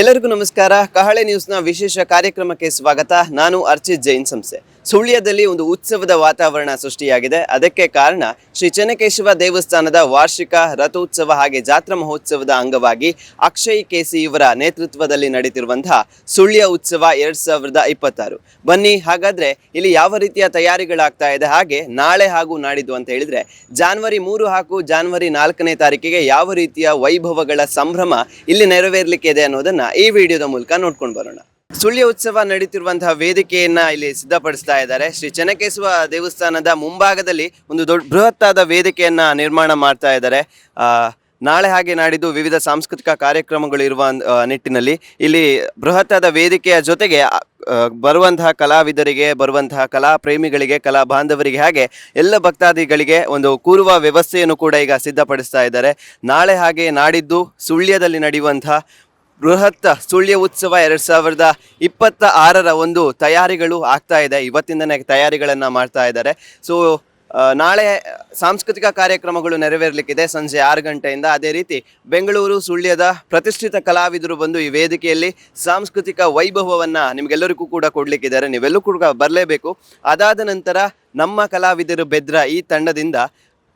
ಎಲ್ಲರಿಗೂ ನಮಸ್ಕಾರ. ಕಹಳೆ ನ್ಯೂಸ್ನ ವಿಶೇಷ ಕಾರ್ಯಕ್ರಮಕ್ಕೆ ಸ್ವಾಗತ. ನಾನು ಅರ್ಚಿತ್ ಜೈನ್ ಸಂಸ್ಥೆ ಸುಳ್ಯದಲ್ಲಿ ಒಂದು ಉತ್ಸವದ ವಾತಾವರಣ ಸೃಷ್ಟಿಯಾಗಿದೆ. ಅದಕ್ಕೆ ಕಾರಣ ಶ್ರೀ ಚೆನ್ನಕೇಶವ ದೇವಸ್ಥಾನದ ವಾರ್ಷಿಕ ರಥೋತ್ಸವ ಹಾಗೆ ಜಾತ್ರಾ ಮಹೋತ್ಸವದ ಅಂಗವಾಗಿ ಅಕ್ಷಯ್ ಕೇಸಿ ಇವರ ನೇತೃತ್ವದಲ್ಲಿ ನಡೆಯುತ್ತಿರುವಂತಹ ಸುಳ್ಯ ಉತ್ಸವ ಎರಡ್ ಸಾವಿರದ ಇಪ್ಪತ್ತಾರು. ಬನ್ನಿ, ಹಾಗಾದ್ರೆ ಇಲ್ಲಿ ಯಾವ ರೀತಿಯ ತಯಾರಿಗಳಾಗ್ತಾ ಇದೆ ಹಾಗೆ ನಾಳೆ ಹಾಗೂ ನಾಡಿದ್ದು ಅಂತ ಹೇಳಿದ್ರೆ ಜಾನ್ವರಿ ಮೂರು ಹಾಗೂ ಜಾನ್ವರಿ ನಾಲ್ಕನೇ ತಾರೀಕಿಗೆ ಯಾವ ರೀತಿಯ ವೈಭವಗಳ ಸಂಭ್ರಮ ಇಲ್ಲಿ ನೆರವೇರ್ಲಿಕ್ಕೆ ಇದೆ ಅನ್ನೋದನ್ನ ಈ ವಿಡಿಯೋದ ಮೂಲಕ ನೋಡ್ಕೊಂಡು ಬರೋಣ. ಸುಳ್ಯ ಉತ್ಸವ ನಡೀತಿರುವಂತಹ ವೇದಿಕೆಯನ್ನ ಇಲ್ಲಿ ಸಿದ್ಧಪಡಿಸ್ತಾ ಇದ್ದಾರೆ. ಶ್ರೀ ಚೆನ್ನಕೇಶವ ದೇವಸ್ಥಾನದ ಮುಂಭಾಗದಲ್ಲಿ ಒಂದು ದೊಡ್ಡ ಬೃಹತ್ತಾದ ವೇದಿಕೆಯನ್ನ ನಿರ್ಮಾಣ ಮಾಡ್ತಾ ಇದ್ದಾರೆ. ನಾಳೆ ಹಾಗೆ ನಾಡಿದ್ದು ವಿವಿಧ ಸಾಂಸ್ಕೃತಿಕ ಕಾರ್ಯಕ್ರಮಗಳು ಇರುವ ನಿಟ್ಟಿನಲ್ಲಿ ಇಲ್ಲಿ ಬೃಹತ್ತಾದ ವೇದಿಕೆಯ ಜೊತೆಗೆ ಬರುವಂತಹ ಕಲಾವಿದರಿಗೆ, ಬರುವಂತಹ ಕಲಾ ಪ್ರೇಮಿಗಳಿಗೆ, ಕಲಾ ಬಾಂಧವರಿಗೆ ಹಾಗೆ ಎಲ್ಲ ಭಕ್ತಾದಿಗಳಿಗೆ ಒಂದು ಕೂರುವ ವ್ಯವಸ್ಥೆಯನ್ನು ಕೂಡ ಈಗ ಸಿದ್ಧಪಡಿಸ್ತಾ ಇದ್ದಾರೆ. ನಾಳೆ ಹಾಗೆ ನಾಡಿದ್ದು ಸುಳ್ಯದಲ್ಲಿ ನಡೆಯುವಂತಹ ಬೃಹತ್ ಸುಳ್ಯ ಉತ್ಸವ ಎರಡು ಸಾವಿರದ ಇಪ್ಪತ್ತ ಆರರ ಒಂದು ತಯಾರಿಗಳು ಆಗ್ತಾ ಇದೆ. ಇವತ್ತಿಂದನೇ ತಯಾರಿಗಳನ್ನು ಮಾಡ್ತಾ ಇದ್ದಾರೆ. ಸೊ ನಾಳೆ ಸಾಂಸ್ಕೃತಿಕ ಕಾರ್ಯಕ್ರಮಗಳು ನೆರವೇರಲಿಕ್ಕಿದೆ. ಸಂಜೆ ಆರು ಗಂಟೆಯಿಂದ ಅದೇ ರೀತಿ ಬೆಂಗಳೂರು ಸುಳ್ಯದ ಪ್ರತಿಷ್ಠಿತ ಕಲಾವಿದರು ಬಂದು ಈ ವೇದಿಕೆಯಲ್ಲಿ ಸಾಂಸ್ಕೃತಿಕ ವೈಭವವನ್ನು ನಿಮಗೆಲ್ಲರಿಗೂ ಕೂಡ ಕೊಡಲಿಕ್ಕಿದ್ದಾರೆ. ನೀವೆಲ್ಲೂ ಕೂಡ ಬರಲೇಬೇಕು. ಅದಾದ ನಂತರ ನಮ್ಮ ಕಲಾವಿದರು ಬೆದ್ರ ಈ ತಂಡದಿಂದ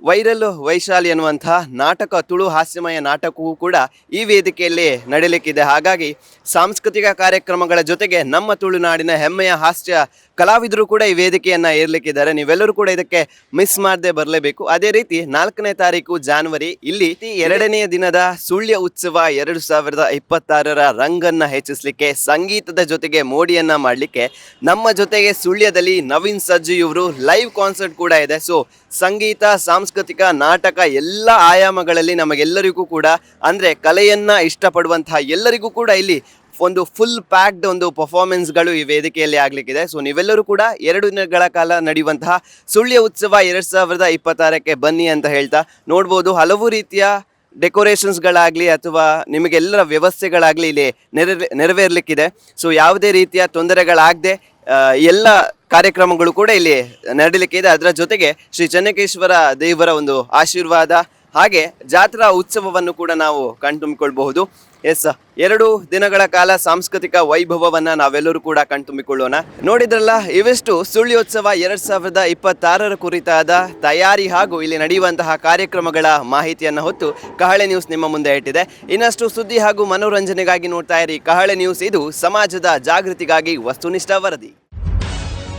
ವೈರಲ್ ವೈಶಾಲಿ ಎನ್ನುವಂತಹ ನಾಟಕ, ತುಳು ಹಾಸ್ಯಮಯ ನಾಟಕವೂ ಕೂಡ ಈ ವೇದಿಕೆಯಲ್ಲಿ ನಡೀಲಿಕ್ಕಿದೆ. ಹಾಗಾಗಿ ಸಾಂಸ್ಕೃತಿಕ ಕಾರ್ಯಕ್ರಮಗಳ ಜೊತೆಗೆ ನಮ್ಮ ತುಳುನಾಡಿನ ಹೆಮ್ಮೆಯ ಹಾಸ್ಯ ಕಲಾವಿದರು ಕೂಡ ಈ ವೇದಿಕೆಯನ್ನು ಏರ್ಲಿಕ್ಕಿದ್ದಾರೆ. ನೀವೆಲ್ಲರೂ ಕೂಡ ಇದಕ್ಕೆ ಮಿಸ್ ಮಾಡದೆ ಬರಲೇಬೇಕು. ಅದೇ ರೀತಿ ನಾಲ್ಕನೇ ತಾರೀಕು ಜಾನ್ವರಿ, ಇಲ್ಲಿ ಎರಡನೆಯ ದಿನದ ಸುಳ್ಯ ಉತ್ಸವ ಎರಡು ಸಾವಿರದ ಇಪ್ಪತ್ತಾರರ ರಂಗನ್ನ ಹೆಚ್ಚಿಸಲಿಕ್ಕೆ, ಸಂಗೀತದ ಜೊತೆಗೆ ಮೋಡಿಯನ್ನ ಮಾಡಲಿಕ್ಕೆ, ನಮ್ಮ ಜೊತೆಗೆ ಸುಳ್ಯದಲ್ಲಿ ನವೀನ್ ಸಜ್ಜು ಇವರು ಲೈವ್ ಕಾನ್ಸರ್ಟ್ ಕೂಡ ಇದೆ. ಸೊ ಸಂಗೀತ ಸಾಂಸ್ಕೃತಿಕ, ನಾಟಕ ಎಲ್ಲ ಆಯಾಮಗಳಲ್ಲಿ ನಮಗೆಲ್ಲರಿಗೂ ಕೂಡ, ಅಂದರೆ ಕಲೆಯನ್ನು ಇಷ್ಟಪಡುವಂತಹ ಎಲ್ಲರಿಗೂ ಕೂಡ ಇಲ್ಲಿ ಒಂದು ಫುಲ್ ಪ್ಯಾಕ್ಡ್ ಒಂದು ಪರ್ಫಾರ್ಮೆನ್ಸ್ಗಳು ಈ ವೇದಿಕೆಯಲ್ಲಿ ಆಗಲಿಕ್ಕಿದೆ. ಸೊ ನೀವೆಲ್ಲರೂ ಕೂಡ ಎರಡು ದಿನಗಳ ಕಾಲ ನಡೆಯುವಂತಹ ಸುಳ್ಯ ಉತ್ಸವ ಎರಡು ಸಾವಿರದ ಇಪ್ಪತ್ತಾರಕ್ಕೆ ಬನ್ನಿ ಅಂತ ಹೇಳ್ತಾ ನೋಡ್ಬೋದು. ಹಲವು ರೀತಿಯ ಡೆಕೋರೇಷನ್ಸ್ಗಳಾಗಲಿ ಅಥವಾ ನಿಮಗೆಲ್ಲರ ವ್ಯವಸ್ಥೆಗಳಾಗಲಿ ಇಲ್ಲಿ ನೆರವೇ ನೆರವೇರಲಿಕ್ಕಿದೆ. ಸೊ ಯಾವುದೇ ರೀತಿಯ ತೊಂದರೆಗಳಾಗದೆ ಎಲ್ಲ ಕಾರ್ಯಕ್ರಮಗಳು ಕೂಡ ಇಲ್ಲಿ ನಡೀಲಿಕ್ಕಿದೆ ಅದರ ಜೊತೆಗೆ ಶ್ರೀ ಚೆನ್ನಕೇಶ್ವರ ದೇವರ ಒಂದು ಆಶೀರ್ವಾದ ಹಾಗೆ ಜಾತ್ರಾ ಉತ್ಸವವನ್ನು ಕೂಡ ನಾವು ಕಣ್ತುಂಬಿಕೊಳ್ಬಹುದು. ಎಸ್, ಎರಡು ದಿನಗಳ ಕಾಲ ಸಾಂಸ್ಕೃತಿಕ ವೈಭವವನ್ನ ನಾವೆಲ್ಲರೂ ಕೂಡ ಕಣ್ತುಂಬಿಕೊಳ್ಳೋಣ. ನೋಡಿದ್ರಲ್ಲ, ಇವೆಷ್ಟು ಸುಳ್ಯೋತ್ಸವ ಎರಡ್ ಸಾವಿರದ ಇಪ್ಪತ್ತಾರರ ಕುರಿತಾದ ತಯಾರಿ ಹಾಗೂ ಇಲ್ಲಿ ನಡೆಯುವಂತಹ ಕಾರ್ಯಕ್ರಮಗಳ ಮಾಹಿತಿಯನ್ನು ಹೊತ್ತು ಕಹಳೆ ನ್ಯೂಸ್ ನಿಮ್ಮ ಮುಂದೆ ಇಟ್ಟಿದೆ. ಇನ್ನಷ್ಟು ಸುದ್ದಿ ಹಾಗೂ ಮನೋರಂಜನೆಗಾಗಿ ನೋಡ್ತಾ ಇರಿ. ಕಹಳೆ ನ್ಯೂಸ್, ಇದು ಸಮಾಜದ ಜಾಗೃತಿಗಾಗಿ ವಸ್ತುನಿಷ್ಠ ವರದಿ.